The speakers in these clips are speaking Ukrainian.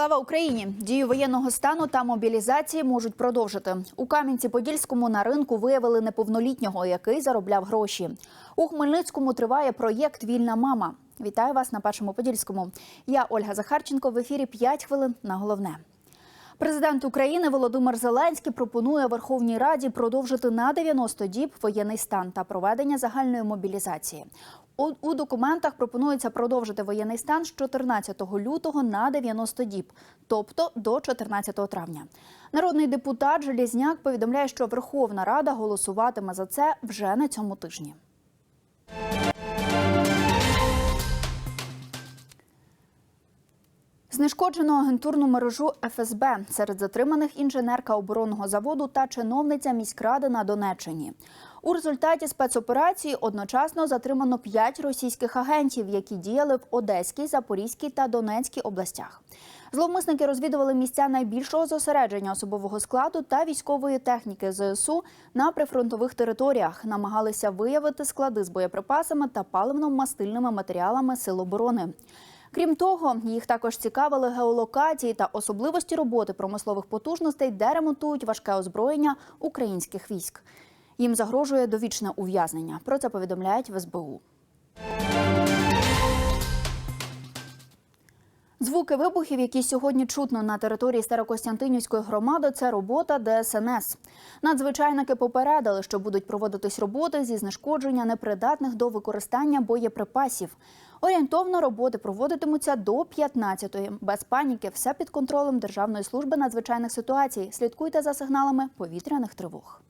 Слава Україні! Дію воєнного стану та мобілізації можуть продовжити. У Кам'янці-Подільському на ринку виявили неповнолітнього, який заробляв гроші. У Хмельницькому триває проєкт Вільна мама. Вітаю вас на першому подільському. Я Ольга Захарченко в ефірі 5 хвилин на головне. Президент України Володимир Зеленський пропонує Верховній Раді продовжити на 90 діб воєнний стан та проведення загальної мобілізації. У, документах пропонується продовжити воєнний стан з 14 лютого на 90 діб, тобто до 14 травня. Народний депутат Желізняк повідомляє, що Верховна Рада голосуватиме за це вже на цьому тижні. Знешкоджено агентурну мережу ФСБ серед затриманих інженерка оборонного заводу та чиновниця міськради на Донеччині. У результаті спецоперації одночасно затримано п'ять російських агентів, які діяли в Одеській, Запорізькій та Донецькій областях. Зловмисники розвідували місця найбільшого зосередження особового складу та військової техніки ЗСУ на прифронтових територіях, намагалися виявити склади з боєприпасами та паливно-мастильними матеріалами Сил оборони. Крім того, їх також цікавили геолокації та особливості роботи промислових потужностей, де ремонтують важке озброєння українських військ. Їм загрожує довічне ув'язнення. Про це повідомляють в СБУ. Звуки вибухів, які сьогодні чутно на території Старокостянтинівської громади, це робота ДСНС. Надзвичайники попередили, що будуть проводитись роботи зі знешкодження непридатних до використання боєприпасів. Орієнтовно роботи проводитимуться до 15-ї. Без паніки, все під контролем Державної служби надзвичайних ситуацій. Слідкуйте за сигналами повітряних тривог.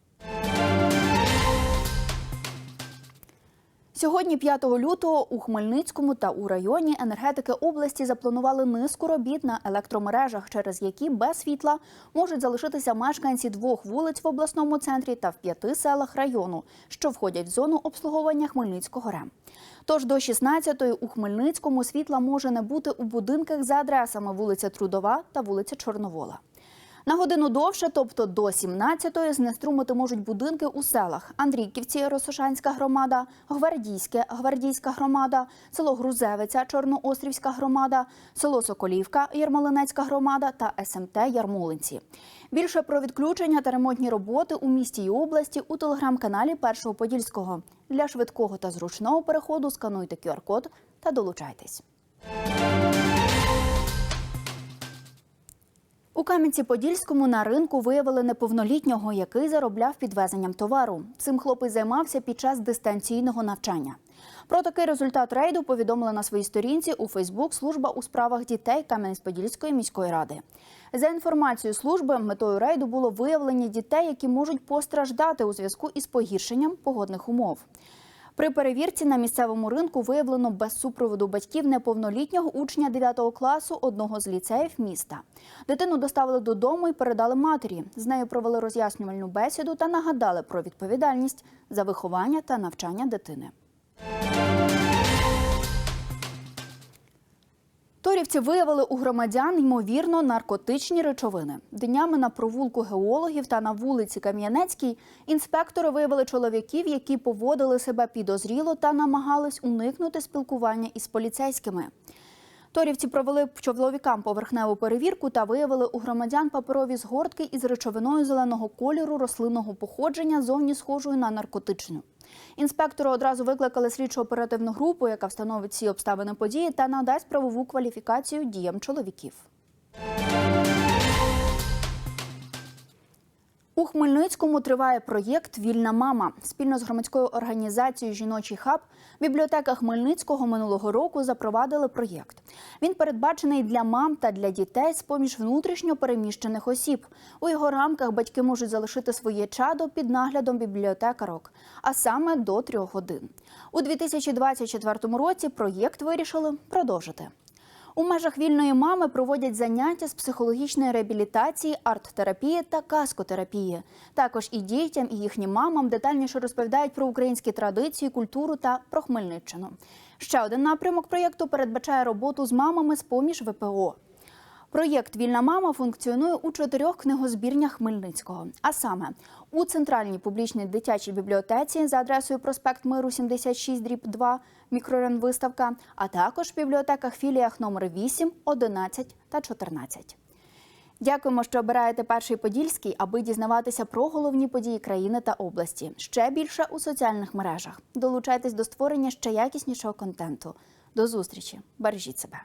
Сьогодні, 5 лютого, у Хмельницькому та у районі енергетики області запланували низку робіт на електромережах, через які без світла можуть залишитися мешканці двох вулиць в обласному центрі та в п'яти селах району, що входять в зону обслуговування Хмельницького РЕМ. Тож до 16-ї у Хмельницькому світла може не бути у будинках за адресами вулиця Трудова та вулиця Чорновола. На годину довше, тобто до 17-ї, знеструмити можуть будинки у селах Андрійківці, Росошанська громада, Гвардійське, Гвардійська громада, село Грузевиця, Чорноострівська громада, село Соколівка, Ярмолинецька громада та СМТ Ярмолинці. Більше про відключення та ремонтні роботи у місті і області у телеграм-каналі Першого Подільського. Для швидкого та зручного переходу скануйте QR-код та долучайтесь. У Кам'янці-Подільському на ринку виявили неповнолітнього, який заробляв підвезенням товару. Цим хлопець займався під час дистанційного навчання. Про такий результат рейду повідомила на своїй сторінці у Фейсбук служба у справах дітей Кам'янець-Подільської міської ради. За інформацією служби, метою рейду було виявлення дітей, які можуть постраждати у зв'язку із погіршенням погодних умов. При перевірці на місцевому ринку виявлено без супроводу батьків неповнолітнього учня 9 класу одного з ліцеїв міста. Дитину доставили додому і передали матері. З нею провели роз'яснювальну бесіду та нагадали про відповідальність за виховання та навчання дитини. Торівці виявили у громадян ймовірно наркотичні речовини. Днями на провулку геологів та на вулиці Кам'янецькій інспектори виявили чоловіків, які поводили себе підозріло та намагались уникнути спілкування із поліцейськими. Торівці провели чоловікам поверхневу перевірку та виявили у громадян паперові згортки із речовиною зеленого кольору рослинного походження, зовні схожою на наркотичну. Інспектори одразу викликали слідчо-оперативну групу, яка встановить всі обставини події та надасть правову кваліфікацію діям чоловіків. У Хмельницькому триває проєкт Вільна мама спільно з громадською організацією Жіночий хаб. Бібліотека Хмельницького минулого року запровадили проєкт. Він передбачений для мам та для дітей з поміж внутрішньо переміщених осіб. У його рамках батьки можуть залишити своє чадо під наглядом бібліотекарок, а саме до трьох годин. У 2024 році проєкт вирішили продовжити. У межах вільної мами проводять заняття з психологічної реабілітації, арт-терапії та каскотерапії. Також і дітям, і їхнім мамам детальніше розповідають про українські традиції, культуру та про Хмельниччину. Ще один напрямок проєкту передбачає роботу з мамами з поміж ВПО. Проєкт Вільна мама функціонує у чотирьох книгозбірнях Хмельницького. А саме у центральній публічній дитячій бібліотеці за адресою проспект Миру 76 дріб 2, мікрорайон виставка, а також в бібліотеках філіях номер 8, 11 та 14. Дякуємо, що обираєте перший подільський, аби дізнаватися про головні події країни та області. Ще більше у соціальних мережах. Долучайтесь до створення ще якіснішого контенту. До зустрічі! Бережіть себе.